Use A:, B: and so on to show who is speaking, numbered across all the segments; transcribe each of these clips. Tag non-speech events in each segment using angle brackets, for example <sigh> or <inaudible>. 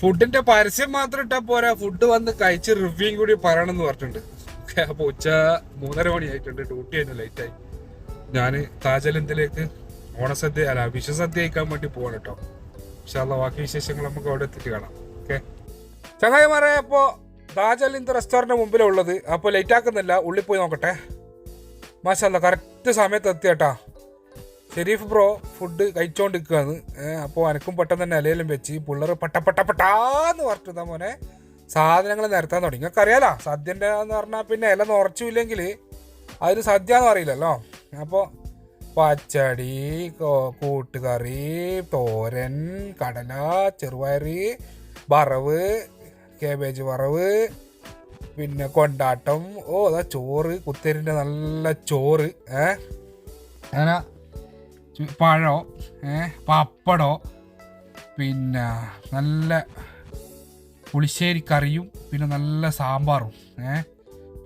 A: ഫുഡിന്റെ പരസ്യം മാത്രം ഇട്ടാ പോരാ. ഫുഡ് വന്ന് കഴിച്ച് റിവ്യൂയും കൂടി പറയണം എന്ന് പറഞ്ഞിട്ടുണ്ട് അപ്പൊ ഉച്ച മൂന്നര മണി ആയിട്ടുണ്ട് ഡ്യൂട്ടി ആയിരുന്നു ലേറ്റ് ആയി. ഞാൻ താജലന്തിലേക്ക് ഓണസദ്യ അല്ല വിഷസദ്യ കഴിക്കാൻ വേണ്ടി പോവാണ് കേട്ടോ. പക്ഷെ ബാക്കി വിശേഷങ്ങൾ നമുക്ക് അവിടെ എത്തിയിട്ട് കാണാം. ഓക്കെ? ചങ്ങായിമാരെ അപ്പോ താജലിന്ത് റെസ്റ്റോറന്റ് മുമ്പിലുള്ളത്. അപ്പോൾ ലേറ്റ് ആക്കുന്നില്ല. ഉള്ളിൽ പോയി നോക്കട്ടെ. മാഷല്ല കറക്റ്റ് സമയത്ത് എത്തിയട്ടാ. ഷെരീഫ് ബ്രോ ഫുഡ് കഴിച്ചോണ്ടിരിക്കുകയാണ് അപ്പോൾ അനക്കും പെട്ടെന്ന് തന്നെ അലയിലും വെച്ച് പിള്ളേർ പട്ട പട്ട പട്ടാന്ന് പറഞ്ഞിട്ടാ മോനെ സാധനങ്ങൾ നിരത്താൻ തുടങ്ങി. നിങ്ങൾക്ക് അറിയാലോ സദ്യന്റെ എന്ന് പറഞ്ഞാൽ പിന്നെ ഇല നിറച്ചില്ലെങ്കിൽ അതിന് സദ്യ എന്ന് അറിയില്ലല്ലോ. അപ്പോൾ പച്ചടി കൂട്ടുകറി തോരൻ കടല ചെറുപയറി വറവ് കേബേജ് വറവ് പിന്നെ കൊണ്ടാട്ടം. ഓ അതാ ചോറ് കുത്തരിന്റെ നല്ല ചോറ്. ഏ അങ്ങനെ ചു- പഴോ ഏ പപ്പടോ പിന്നെ നല്ല പുളിശ്ശേരി കറിയും പിന്നെ നല്ല സാമ്പാറും ഏ.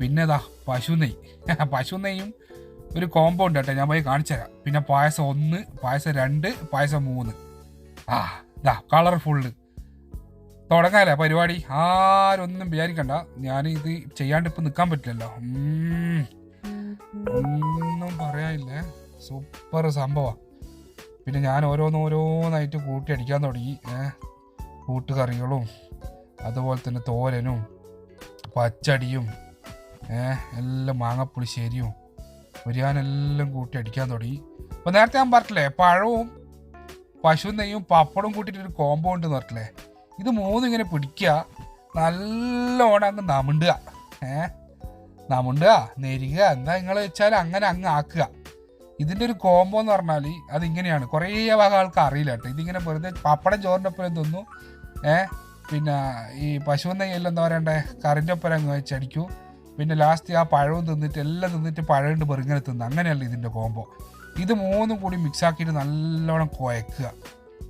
A: പിന്നെ ഇതാ പശു നെയ്യ്. <laughs> പശു നെയ്യും ഒരു കോമ്പോ ഉണ്ട് കേട്ടോ ഞാൻ പോയി കാണിച്ചുതരാം. പിന്നെ പായസം ഒന്ന് പായസം രണ്ട് പായസം മൂന്ന്. ആ ഇതാ കളർഫുള്ള് തുടങ്ങാല്ലേ പരിപാടി? ആരൊന്നും വിചാരിക്കണ്ട. ഞാൻ ഇത് ചെയ്യാണ്ട് ഇപ്പം നിൽക്കാൻ പറ്റില്ലല്ലോ. ഒന്നും പറയാനില്ലേ? സൂപ്പർ സംഭവമാണ് പിന്നെ ഞാൻ ഓരോന്നോരോന്നായിട്ട് കൂട്ടി അടിക്കാൻ തുടങ്ങി. കൂട്ടുകറികളും അതുപോലെ തന്നെ തോരനും പച്ചടിയും എല്ലാം മാങ്ങപ്പുളിശ്ശേരിയും ബിരിയാനെല്ലാം കൂട്ടി അടിക്കാൻ തുടങ്ങി. അപ്പോൾ നേരത്തെ ഞാൻ പറഞ്ഞില്ലേ പഴവും പശു നെയ്യും പപ്പടവും കൂട്ടിയിട്ടൊരു കോമ്പോ ഉണ്ട് പറഞ്ഞില്ലേ ഇത് മൂന്നും ഇങ്ങനെ പിടിക്കുക നല്ലോണം അങ്ങ് നമുണ്ടുക. ഏ നമുണ്ടുക നെരിക എന്താ നിങ്ങൾ വെച്ചാൽ അങ്ങനെ അങ്ങ് ആക്കുക. ഇതിന്റെ ഒരു കോംബോ എന്ന് പറഞ്ഞാൽ അതിങ്ങനെയാണ്. കുറേ ഭാഗം ആൾക്ക് അറിയില്ല കേട്ടോ. ഇതിങ്ങനെ വെറുതെ പപ്പടം ചോറിന്റെ ഒപ്പം തിന്നു. ഏഹ് പിന്നെ ഈ പശു നെയ്യെല്ലാം എന്താ പറയണ്ടേ? കറിന്റെ ഒപ്പം അങ്ങ് വെച്ചടിക്കൂ പിന്നെ ലാസ്റ്റ് ആ പഴവും തിന്നിട്ട് എല്ലാം തിന്നിട്ട് പഴമുണ്ട് പെറുങ്ങനെ തിന്ന്. അങ്ങനെയല്ല ഇതിന്റെ കോംബോ ഇത് മൂന്നും കൂടി മിക്സ് ആക്കിയിട്ട് നല്ലോണം കുഴക്കുക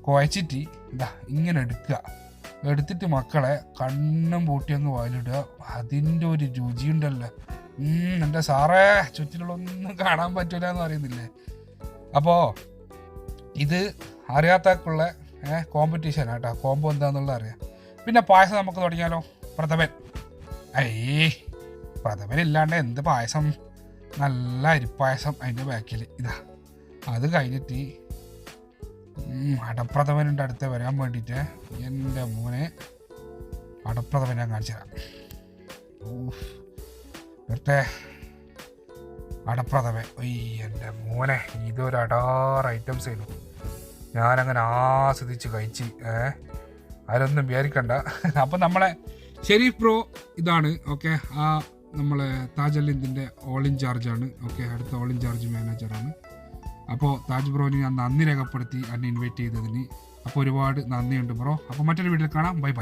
A: കുഴച്ചിട്ട് ഇതാ ഇങ്ങനെ എടുക്കുക. എടുത്തിട്ട് മക്കളെ കണ്ണും പൂട്ടി അങ്ങ് വായിലിടുക. അതിന്റെ ഒരു രുചിയുണ്ടല്ലോ എന്റെ സാറേ ചുറ്റിലുള്ള ഒന്നും കാണാൻ പറ്റൂല എന്ന് പറയുന്നില്ലേ? അപ്പോൾ ഇത് അറിയാത്തക്കുള്ള കോമ്പറ്റീഷൻ ആട്ടോ. കോമ്പോ എന്താണെന്നുള്ളത് അറിയാം. പിന്നെ പായസം നമുക്ക് തുടങ്ങിയാലോ? പ്രഥമൻ. അയ്യേ പ്രഥമൻ ഇല്ലാണ്ട് എന്ത് പായസം? നല്ല അരിപ്പായസം അതിന്റെ ബാക്കിൽ ഇതാ അത് കഴിഞ്ഞിട്ട് അടപ്രഥമനുണ്ട് അടുത്ത് വരാൻ വേണ്ടിയിട്ട് എന്റെ മോനെ അടപ്രഥമൻ ഞാൻ കാണിച്ചു തരാം ഊഫ്. അടപ്രഥമ ഒയ് എന്റെ മോനെ ഇതൊരു അടാറ് ഐറ്റംസ് ആയിരുന്നു. ഞാനങ്ങനെ ആസ്വദിച്ച് കഴിച്ച് ഏഹ് ആരൊന്നും വിചാരിക്കണ്ട. <laughs> അപ്പം നമ്മളെ ഷെരീഫ് ബ്രോ ഇതാണ് ഓക്കെ ആ നമ്മളെ താജ് അല്ലിന്ദിന്റെ ഓൾ ഇൻചാർജാണ് ഓക്കെ അടുത്ത ഓൾ ഇൻചാർജ് മാനേജറാണ് അപ്പോൾ താജ് ബ്രോനെ ഞാൻ നന്ദി രേഖപ്പെടുത്തി എന്നെ ഇൻവൈറ്റ് ചെയ്തതിന്. അപ്പോൾ ഒരുപാട് നന്ദിയുണ്ട് ബ്രോ. അപ്പോൾ മറ്റൊരു വീട്ടിൽ കാണാം. Bye bye.